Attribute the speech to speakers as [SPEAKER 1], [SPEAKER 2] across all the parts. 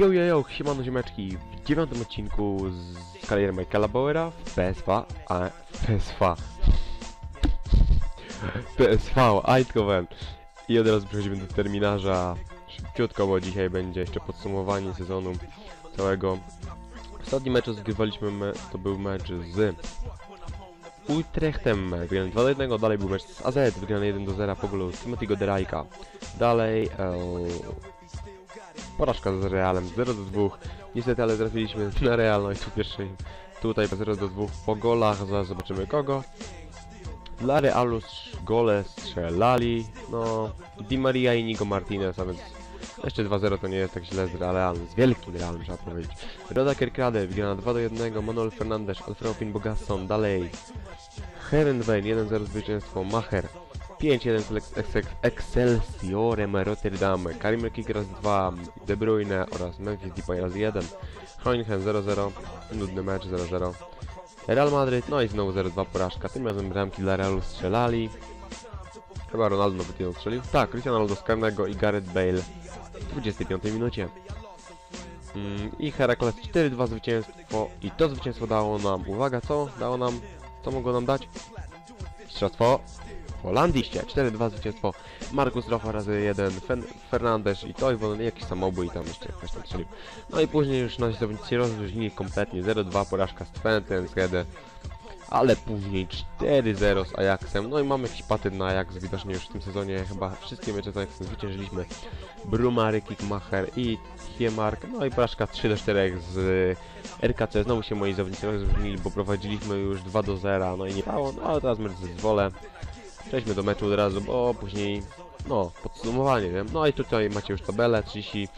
[SPEAKER 1] Kiełjojo, siemano ziomeczki, w dziewiątym odcinku z kariery Michaela Bauera w PSV, a PSV PSV Eindhoven i od razu przechodzimy do terminarza. Szybciutko, bo dzisiaj będzie jeszcze podsumowanie sezonu całego. Ostatni mecz zgrywaliśmy, me, to był mecz z Utrechtem, wygrany 2 do 1, dalej był mecz z AZ, wygrany 1 do 0 po golu Timothy'ego Derajka, dalej e, Porażka z Realem 0 do 2. Niestety, ale trafiliśmy na Real, no i tu pierwszy tutaj 0 do 2 po golach, zaraz zobaczymy kogo. Dla Realu gole strzelali, no Di Maria i Nico Martinez, a więc jeszcze 2-0 to nie jest tak źle z Realem, z wielkim Realem trzeba powiedzieć. Roda Kerkrade wygrana 2 do 1, Manuel Fernandes, Alfredo Pinbogasson, dalej Herenwein 1-0 zwycięstwo, Macher 5-1 z Excelsiorem Rotterdam, Karim Rekik raz 2, De Bruyne oraz Memphis Depay raz 1, Hoinhen 0-0, nudny mecz 0-0, Real Madryt, no i znowu 0-2 porażka, tym razem bramki dla Realu strzelali, chyba Ronaldo nawet jedną strzelił, tak, Cristiano Ronaldo z karnego i Gareth Bale w 25 minucie. Mm, I Herakles 4-2 zwycięstwo i to zwycięstwo dało nam, uwaga co? Dało nam, co mogło nam dać? Mistrzostwo Holandiście, 4-2 zwycięstwo. Markus Rocha razy 1, Fen Fernandes i Toivonen, jakiś samobój tam jeszcze ktoś tam strzelił. No i później już nasi zawodnicy rozróżnili kompletnie, 0-2 porażka z Twentem, z Gede. Ale później 4-0 z Ajaxem, no i mamy jakiś patent na Ajax, widocznie już w tym sezonie chyba wszystkie mecze z Ajaxem zwyciężyliśmy. Brumary, Kickmacher i Hiemark, no i porażka 3-4 z RKC, znowu się moi zawodnicy rozróżnili, bo prowadziliśmy już 2-0, no i nie dało, no ale teraz mecz zezwolę. Przejdźmy do meczu od razu, bo później, no, podsumowanie, wiem. No i tutaj macie już tabelę, 30,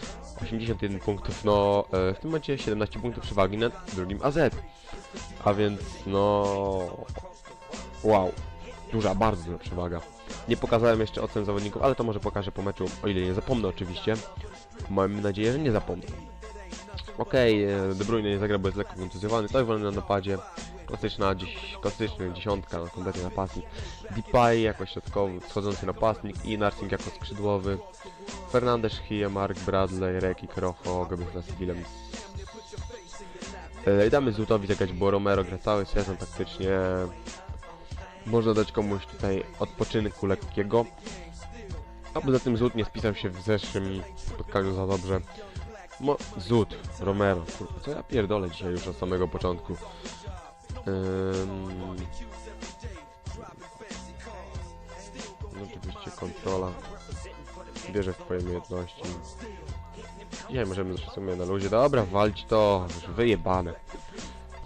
[SPEAKER 1] 81 punktów, no, e, w tym momencie 17 punktów przewagi nad drugim AZ. A więc, no, wow, duża, bardzo duża przewaga. Nie pokazałem jeszcze ocen zawodników, ale to może pokażę po meczu, o ile nie zapomnę oczywiście. Mam nadzieję, że nie zapomnę. Okej, okay, De Bruyne nie zagra, bo jest lekko kontuzjowany, to wolny na napadzie. Klasyczna, dziś, klasyczny dziesiątka, no, kompletnie napastnik. Depay jako środkowy, schodzący napastnik i Narsing jako skrzydłowy. Fernandes, Hie, Mark, Bradley, Reki, Krocho, Gabriel Willem. E, damy Zutowi zagrać, bo Romero gra cały sezon taktycznie. Można dać komuś tutaj odpoczynku lekkiego. A poza tym Zut nie spisał się w zeszłym spotkaniu za dobrze. Mo Zut, Romero, kurwa, co ja pierdolę dzisiaj już od samego początku. Ym... No oczywiście kontrola. Wierzę w twoje umiejętności. Dzisiaj możemy w sumie na luzie. Dobra, walć to. Już wyjebane.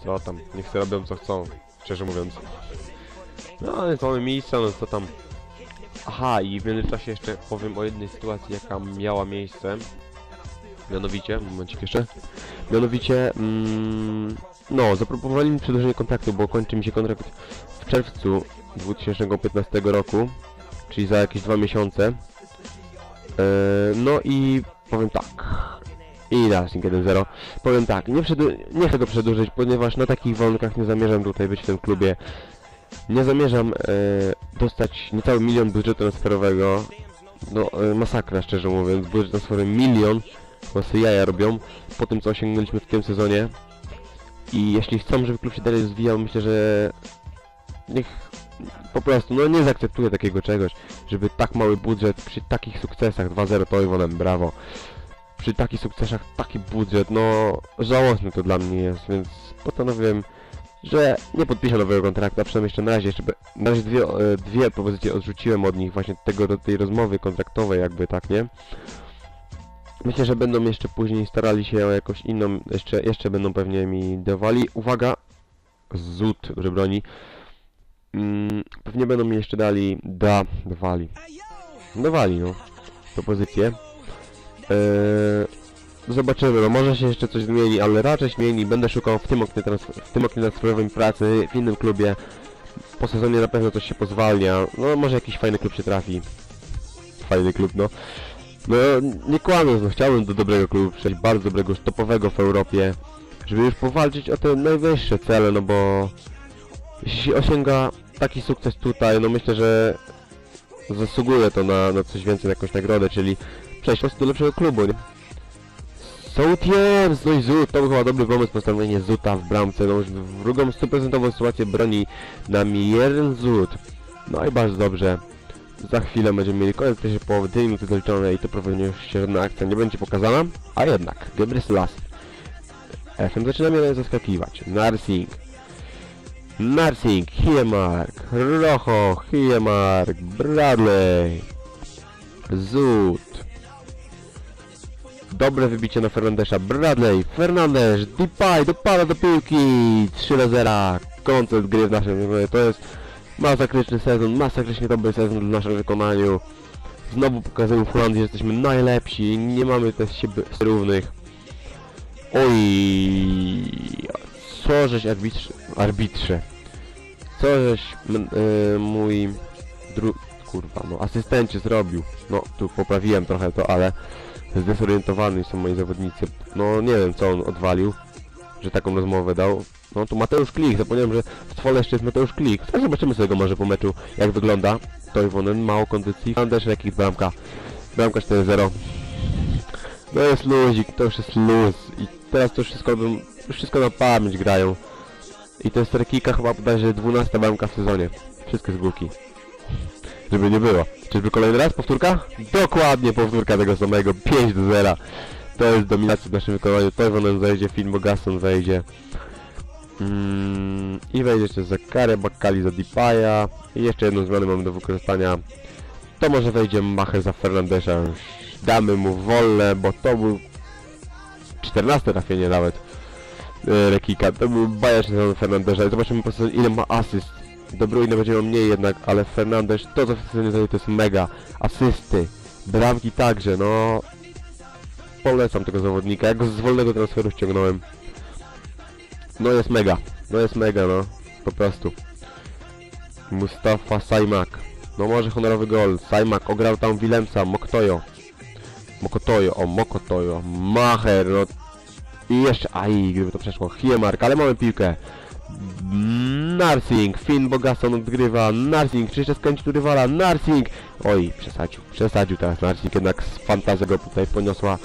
[SPEAKER 1] Co tam? Niech sobie robią co chcą. Szczerze mówiąc. No ale mamy miejsca, no co tam. Aha, i w międzyczasie jeszcze powiem o jednej sytuacji, jaka miała miejsce. Mianowicie, momencik jeszcze. Mianowicie, mm, no, zaproponowali mi przedłużenie kontraktu, bo kończy mi się kontrakt w czerwcu 2015 roku, czyli za jakieś dwa miesiące. Eee, no i powiem tak. I Dancing 1-0. Powiem tak, nie, nie chcę go przedłużyć, ponieważ na takich warunkach nie zamierzam tutaj być w tym klubie. Nie zamierzam e, dostać niecały milion budżetu transferowego. No, e, masakra szczerze mówiąc, budżet transferowy milion. Sobie jaja robią po tym co osiągnęliśmy w tym sezonie. I jeśli chcą, żeby klub się dalej rozwijał, myślę, że niech po prostu, no nie zaakceptuję takiego czegoś, żeby tak mały budżet przy takich sukcesach, 2-0 to Iwonem, brawo. Przy takich sukcesach taki budżet, no żałosny to dla mnie jest, więc postanowiłem, że nie podpiszę nowego kontraktu, a przynajmniej jeszcze na razie, jeszcze na razie dwie, e, dwie propozycje odrzuciłem od nich właśnie tego, tej rozmowy kontraktowej jakby, tak, nie? Myślę, że będą jeszcze później starali się o jakąś inną, jeszcze, jeszcze będą pewnie mi dawali. Uwaga, zut, że broni. Mm, pewnie będą mi jeszcze dali, da, dawali. Dawali, no, propozycje. Eee, zobaczymy, no może się jeszcze coś zmieni, ale raczej zmieni. Będę szukał w tym oknie, w tym oknie transferowym pracy, w innym klubie. Po sezonie na pewno coś się pozwalnia. No może jakiś fajny klub się trafi. Fajny klub, no. No nie kłamiąc, no chciałbym do dobrego klubu przejść, bardzo dobrego, topowego w Europie, żeby już powalczyć o te najwyższe cele, no bo jeśli się osiąga taki sukces tutaj, no myślę, że zasługuje to na, na coś więcej, na jakąś nagrodę, czyli przejść po prostu do lepszego klubu, nie? Sołtiems! No i Zut, to był chyba dobry pomysł postawienie Zuta w bramce. No już w drugą stuprocentową sytuację broni nam jeden Zut. No i bardzo dobrze. Za chwilę będziemy mieli koniec pierwszej połowy, dwie minuty doliczone i to już się żadna akcja nie będzie pokazana. A jednak, Gebris Las. FM zaczyna mnie zaskakiwać. Narsing. Narsing, Hiemark, Rojo, Hiemark, Bradley. Zut. Dobre wybicie na Fernandesza. Bradley, Fernandes, Depay, dopada do piłki. 3 do 0. Koncert gry w naszym. To jest masakryczny sezon, masakrycznie dobry sezon w naszym wykonaniu. Znowu pokazujemy w Holandii, że jesteśmy najlepsi. Nie mamy też siebie równych. Oj, co żeś arbitrze, arbitrze. Co żeś m, y, mój dru... kurwa, no asystencie zrobił. No, tu poprawiłem trochę to, ale zdezorientowani są moi zawodnicy. No, nie wiem co on odwalił, że taką rozmowę dał. No, tu Mateusz Klik, zapomniałem, że w stole jeszcze jest Mateusz Klik. Tak zobaczymy sobie go może po meczu, jak wygląda. Toivonen, mało kondycji. Anders, jakiś bramka. Bramka 4-0. No jest luzik, to już jest luz. I teraz to wszystko wszystko na pamięć grają. I to jest Rekika chyba bodajże 12 bramka w sezonie. Wszystkie z górki. Żeby nie było. Czyżby kolejny raz powtórka? Dokładnie powtórka tego samego. 5 do 0. To jest dominacja w naszym wykonaniu. Toivonen wejdzie, Finn Bogasson wejdzie. Mm, I wejdzie jeszcze Zakaria, Bakali za Dipaya. I jeszcze jedną zmianę mamy do wykorzystania. To może wejdzie Macher za Fernandesza. Damy mu wolne, bo to był 14 trafienie nawet e, Rekika. To był bajeczny sezon Fernandesza. Zobaczymy po prostu ile ma asyst. De Bruyne będzie miał mniej jednak, ale Fernandes to co w sezonie to jest mega. Asysty, bramki także, no... Polecam tego zawodnika, jak z wolnego transferu ściągnąłem. No jest mega, no jest mega, no. Po prostu. Mustafa Sajmak. No może honorowy gol. Sajmak ograł tam Wilemca, Moktojo. Mokotojo, o Mokotojo. Macher, no. I jeszcze, aj, gdyby to przeszło. Hiemark, ale mamy piłkę. Narsing, Finn Bogasson odgrywa, Narsing, czy jeszcze skręci tu rywala, Narsing! Oj, przesadził, przesadził teraz Narsing, jednak z fantazja go tutaj poniosła.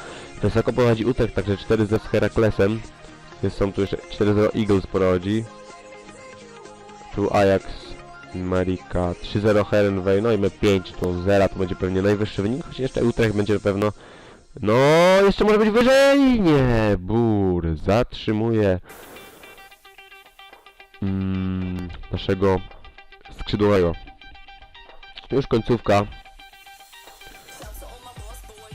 [SPEAKER 1] Wysoko prowadzi Utrecht, także 4 z Heraklesem. Jest, są tu jeszcze 4-0 Eagles prowadzi. Tu Ajax, Marika, 3-0 Herenway, no i my 5 do 0, to będzie pewnie najwyższy wynik, choć jeszcze Utrecht będzie na pewno... No, jeszcze może być wyżej! Nie, Bur, zatrzymuje mm, naszego skrzydłowego. Już końcówka.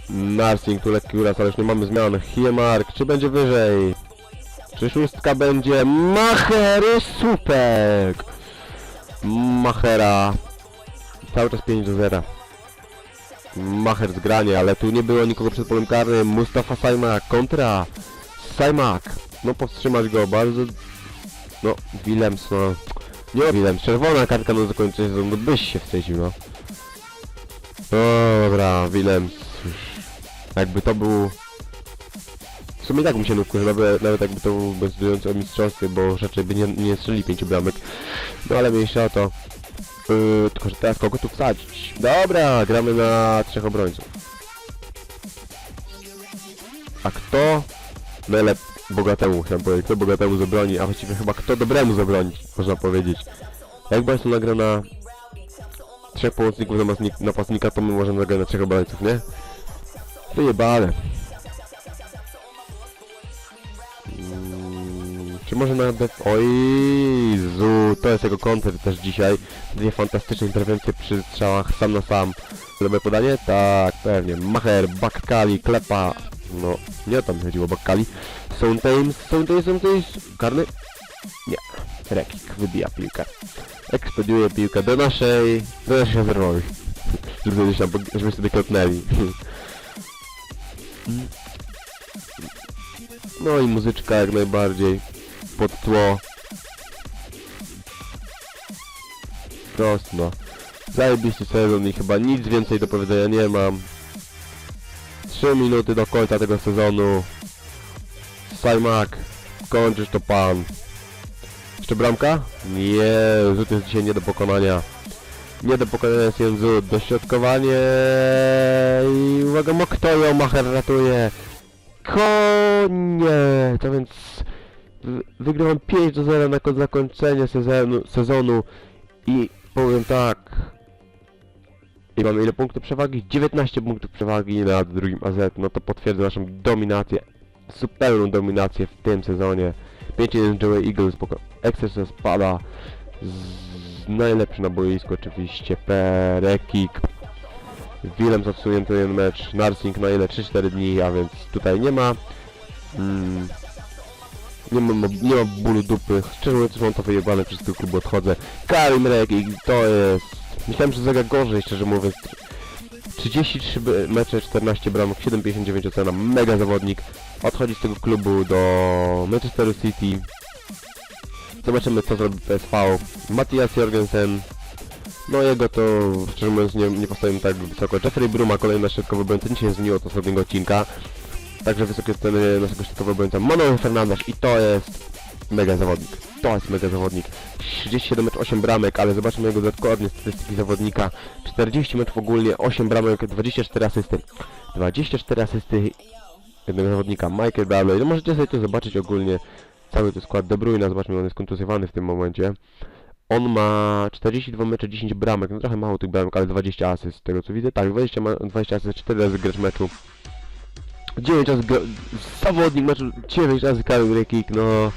[SPEAKER 1] Narsing, tu lekki uraz, ale już nie mamy zmian. Hiemark, czy będzie wyżej? Czy szóstka będzie? Macher, supek! Machera. Cały czas 5 do 0. Macher zgranie, ale tu nie było nikogo przed polem karnym. Mustafa Sajmak, kontra. Sajmak. No powstrzymać go, bardzo... No, Willems, no... Nie Willems, czerwona kartka na zakończenie sezonu, byś się wstydził, no. Dobra, Willems. Jakby to był... W sumie tak mi się nówkę, nawet, nawet jakby to był decydujący o mistrzostwie, bo raczej by nie, nie strzeli pięciu bramek. No ale mniejsza o to. Yy, tylko, że teraz kogo tu wsadzić? Dobra, gramy na trzech obrońców. A kto najlep bogatemu, chciałem powiedzieć, kto bogatemu zabroni, a właściwie chyba kto dobremu zabroni, można powiedzieć. Jak Barcelona nagra na trzech pomocników napastnik- napastnika, to my możemy zagrać na trzech obrońców, nie? Wyjebane. Mm, Czy może na def... Oj, Zu, to jest jego koncert też dzisiaj. Dwie fantastyczne interwencje przy strzałach sam na sam. Dobre podanie? Tak, pewnie. Macher, Bakkali, Klepa. No, nie mi chodziło, Bakkali. Sountains, Sountains, Sountains. Karny? Nie. Rekik wybija piłkę. Ekspediuje piłkę do naszej... do naszej rezerwowej. Żeby tam- Żeby sobie klotnęli. No i muzyczka jak najbardziej pod tło. Prosto. Zajebisty sezon i chyba nic więcej do powiedzenia nie mam. 3 minuty do końca tego sezonu. Sajmak, kończysz to pan. Jeszcze bramka? Nie, rzut jest dzisiaj nie do pokonania. Nie do pokonania rzut. Dośrodkowanie i uwaga, Moktojo, Macher ratuje. konie! To więc wy- wygrałem 5 do 0 na ko- zakończenie sezonu, sezonu i powiem tak. I mamy ile punktów przewagi? 19 punktów przewagi nad drugim AZ. No to potwierdza naszą dominację, zupełną dominację w tym sezonie. 5-1 Joey Eagles. Exercise spada. Z, najlepszy na boisku oczywiście. Perekik. Willem odsunięty jeden mecz. Narsing na ile? 3-4 dni, a więc tutaj nie ma. Mm, nie ma, nie ma bólu dupy. Szczerze mówiąc, mam to wyjebane, przez tego klubu odchodzę. Karim Rekik, to jest... Myślałem, że zagra gorzej, szczerze mówiąc. 33 by- mecze, 14 bramek, 7,59 ocena, mega zawodnik. Odchodzi z tego klubu do Manchesteru City. Zobaczymy co zrobi PSV. Matthias Jorgensen. No jego to, szczerze mówiąc, nie, nie tak wysoko. Jeffrey Bruma, kolejna środkowy obrońca, nic się nie zmieniło od ostatniego odcinka. Także wysokie ceny naszego środkowego obrońca Manuel Fernandes i to jest mega zawodnik. To jest mega zawodnik. 37 mecz, 8 bramek, ale zobaczmy jego dokładnie statystyki zawodnika. 40 meczów ogólnie, 8 bramek, 24 asysty. 24 asysty jednego zawodnika, Michael Darley. No możecie sobie to zobaczyć ogólnie. Cały to skład De Bruyne, zobaczmy, on jest kontuzjowany w tym momencie. On ma 42 mecze, 10 bramek, no trochę mało tych bramek, ale 20 asyst z tego co widzę. Tak, 20, ma, 20 asyst, 4 razy grać meczu. 9 razy zawodnik meczu, 9 razy Kamil Rekik, no...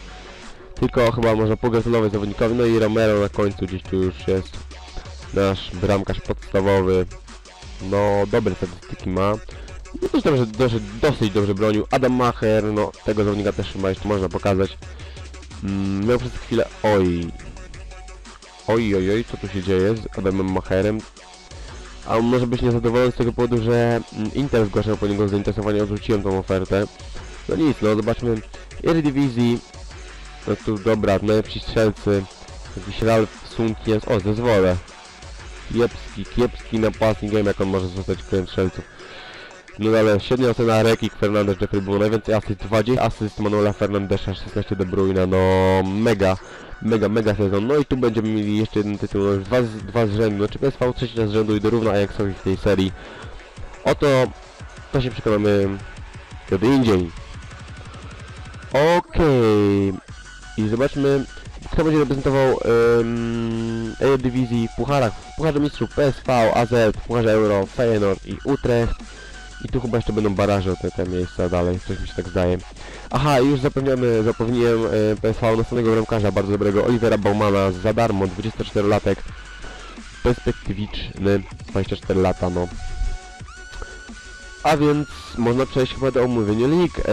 [SPEAKER 1] Tylko chyba można pogratulować zawodnikowi, no i Romero na końcu gdzieś tu już jest nasz bramkarz podstawowy. No, dobre statystyki ma. Też dobrze, dosyć, dosyć dobrze bronił. Adam Macher, no tego zawodnika też chyba jeszcze można pokazać. Mm, miał przez chwilę... Oj... Oj, oj, oj, co tu się dzieje z Adamem Macherem? A on może być niezadowolony z tego powodu, że mm, Inter zgłaszał po niego zainteresowanie, odrzuciłem tą ofertę. No nic, no zobaczmy. Eredivisie. No tu dobra, najlepsi strzelcy. Jakiś Ralf Sunkies. O, zezwolę. Kiepski, kiepski napastnik, nie wiem jak on może zostać królem strzelców. No ale średnia ocena Rekik, Fernandez, Jeffrey było najwięcej asyst, 20 asyst Manuela Fernandesza, 16 De Bruyne, no mega, mega, mega sezon. No i tu będziemy mieli jeszcze jeden tytuł, no już dwa, dwa z rzędu, znaczy PSV trzeci z rzędu i dorówna Ajaxowi w tej serii. Oto, to się przekonamy kiedy indziej. Okej. I zobaczmy, kto będzie reprezentował um, Eredivisie w pucharach. W Pucharze Mistrzów PSV, AZ, w Pucharze Euro, Feyenoord i Utrecht. I tu chyba jeszcze będą baraże o te, te miejsca dalej, coś mi się tak zdaje. Aha, już zapewniamy, zapewniłem e, PSV następnego bramkarza, bardzo dobrego, Olivera Baumana za darmo, 24-latek. Perspektywiczny, 24 lata, no. A więc można przejść chyba do omówienia lig. Eee,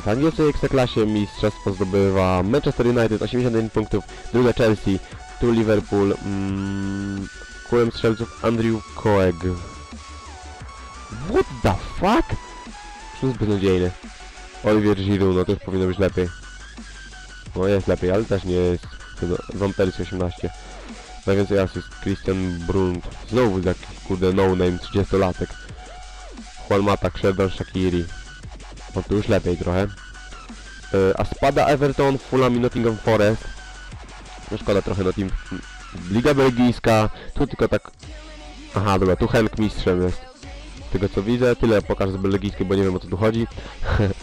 [SPEAKER 1] w angielskiej ekstraklasie mistrzostwo zdobywa Manchester United 81 punktów, druga Chelsea, tu Liverpool, mm, królem strzelców Andrew Koeg. What the fuck? To jest beznadziejne. Olivier Giroud, no to już powinno być lepiej. No jest lepiej, ale też nie jest. Van Persie 18. Najwięcej asyst Christian Brunt. Znowu jakiś kurde no name 30-latek. Juan Mata, Sheridan Shakiri. No to już lepiej trochę. E, a spada Everton, Fulham i Nottingham Forest. No szkoda trochę Nottingham. Liga Belgijska. Tu tylko tak... Aha, dobra, tu Henk mistrzem jest. Tego co widzę, tyle pokażę z belgijskiej, bo nie wiem o co tu chodzi.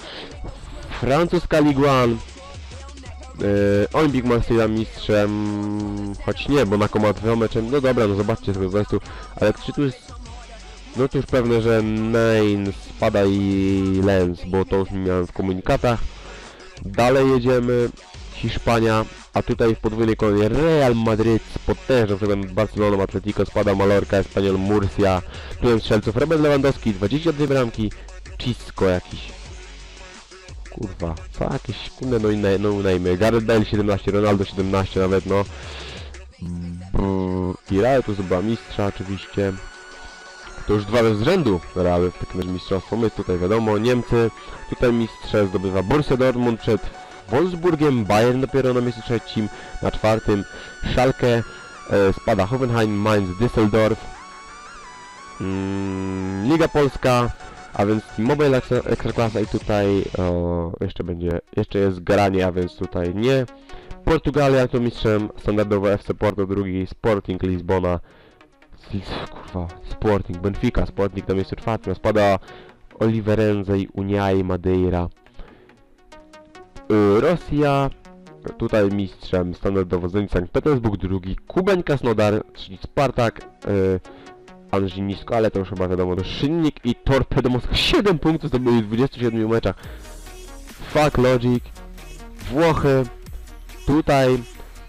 [SPEAKER 1] Francuska Ligue 1. Yy, Olympic Marseille mistrzem, choć nie, bo na ma dwa mecze, no dobra, no zobaczcie sobie po prostu, ale czy tu jest, no to już pewne, że Nain spada i Lens, bo to już miałem w komunikatach. Dalej jedziemy, Hiszpania, a tutaj w podwójnej kolonie Real Madrid przegódą nad Barceloną, Atletico spada Mallorca, Espanyol Murcia, Królem strzelców Robert Lewandowski, 22 bramki, Cisco jakiś. Kurwa, co jakieś kurde no inne, no name. Gareth Bale 17, Ronaldo 17 nawet no. Real tu zdobyła mistrza oczywiście. To już dwa razy z rzędu Real w takim mistrzostwo. My tutaj wiadomo, Niemcy. Tutaj mistrze zdobywa Borussia Dortmund przed Wolfsburgiem, Bayern dopiero na miejscu trzecim, na czwartym Schalke, e, spada Hoffenheim, Mainz, Düsseldorf. Mm, Liga Polska, a więc Mobile Ekstra- Ekstraklasa i tutaj o, jeszcze będzie, jeszcze jest granie, a więc tutaj nie. Portugalia to mistrzem, standardowo FC Porto drugi, Sporting Lizbona, kurwa, Sporting, Benfica, Sporting na miejscu czwartym, spada Oliverense i Uniai Madeira. Y, Rosja, tutaj mistrzem standardowo Zenit Sankt Petersburg, drugi Kubań Krasnodar, trzeci Spartak, y, Anży Nisko, ale to już chyba wiadomo, to Szynnik i Torpedo Moskwa. 7 punktów zdobyli w 27 meczach. Fuck Logic, Włochy, tutaj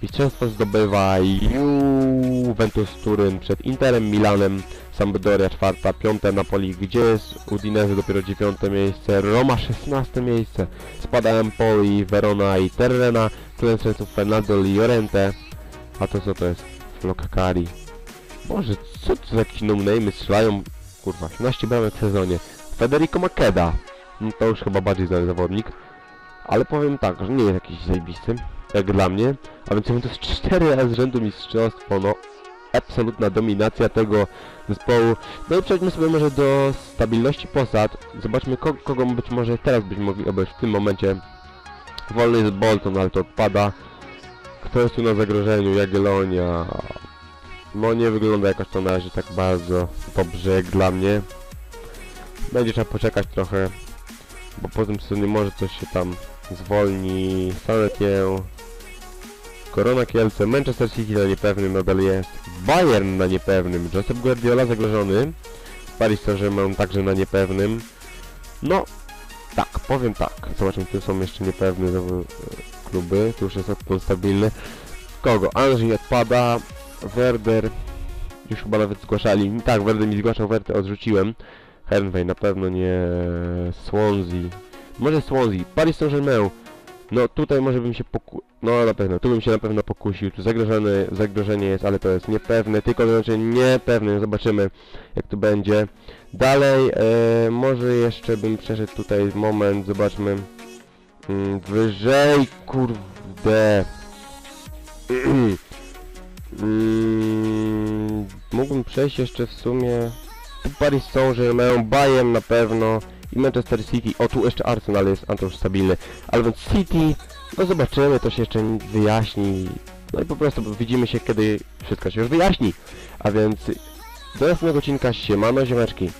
[SPEAKER 1] mistrzostwo zdobywa Juventus Turyn przed Interem Milanem, Sampdoria czwarta, piąte Napoli, gdzie jest Udinese dopiero dziewiąte miejsce, Roma 16 miejsce, spada Empoli, Verona i Terrena, Klęsreców Fernando Llorente, a to co to jest? Lokakari. Boże, co to za jakieś no-name'y strzelają? Kurwa, 18 bramek w sezonie. Federico Makeda. No to już chyba bardziej znany zawodnik. Ale powiem tak, że nie jest jakiś zajebisty, jak dla mnie. A więc to jest 4 razy z rzędu mistrzostwo, no absolutna dominacja tego zespołu. No i przejdźmy sobie może do stabilności posad. Zobaczmy ko kogo być może teraz byśmy mogli obejść w tym momencie. Wolny jest Bolton, ale to odpada. Kto jest tu na zagrożeniu? Jagiellonia. No nie wygląda jakoś to na razie tak bardzo dobrze jak dla mnie. Będzie trzeba poczekać trochę, bo po tym sezonie może coś się tam zwolni. Sanetien, Korona Kielce, Manchester City na niepewnym nadal jest, Bayern na niepewnym, Josep Guardiola zagrożony, Paris Saint-Germain także na niepewnym. No, tak, powiem tak. Zobaczmy, tu są jeszcze niepewne e, kluby, tu już jest odpływ stabilny. Kogo? Anży odpada, Werder, już chyba nawet zgłaszali, tak, Werder mi zgłaszał, Werder odrzuciłem. Hernway na pewno nie, Swansea, może Swansea, Paris Saint-Germain, no tutaj może bym się poku... No na pewno, tu bym się na pewno pokusił, tu zagrożenie jest, ale to jest niepewne, tylko to znaczy niepewne, zobaczymy jak tu będzie. Dalej, e, może jeszcze bym przeszedł tutaj moment, zobaczmy. Mm, wyżej, kurde. mm, mógłbym przejść jeszcze w sumie... Tu Paris Saint-Germain, Bayern na pewno i Manchester City. O, tu jeszcze Arsenal jest Antoś stabilny. Ale więc City, no zobaczymy, to się jeszcze wyjaśni. No i po prostu widzimy się, kiedy wszystko się już wyjaśni. A więc do następnego odcinka, siemano ziomeczki.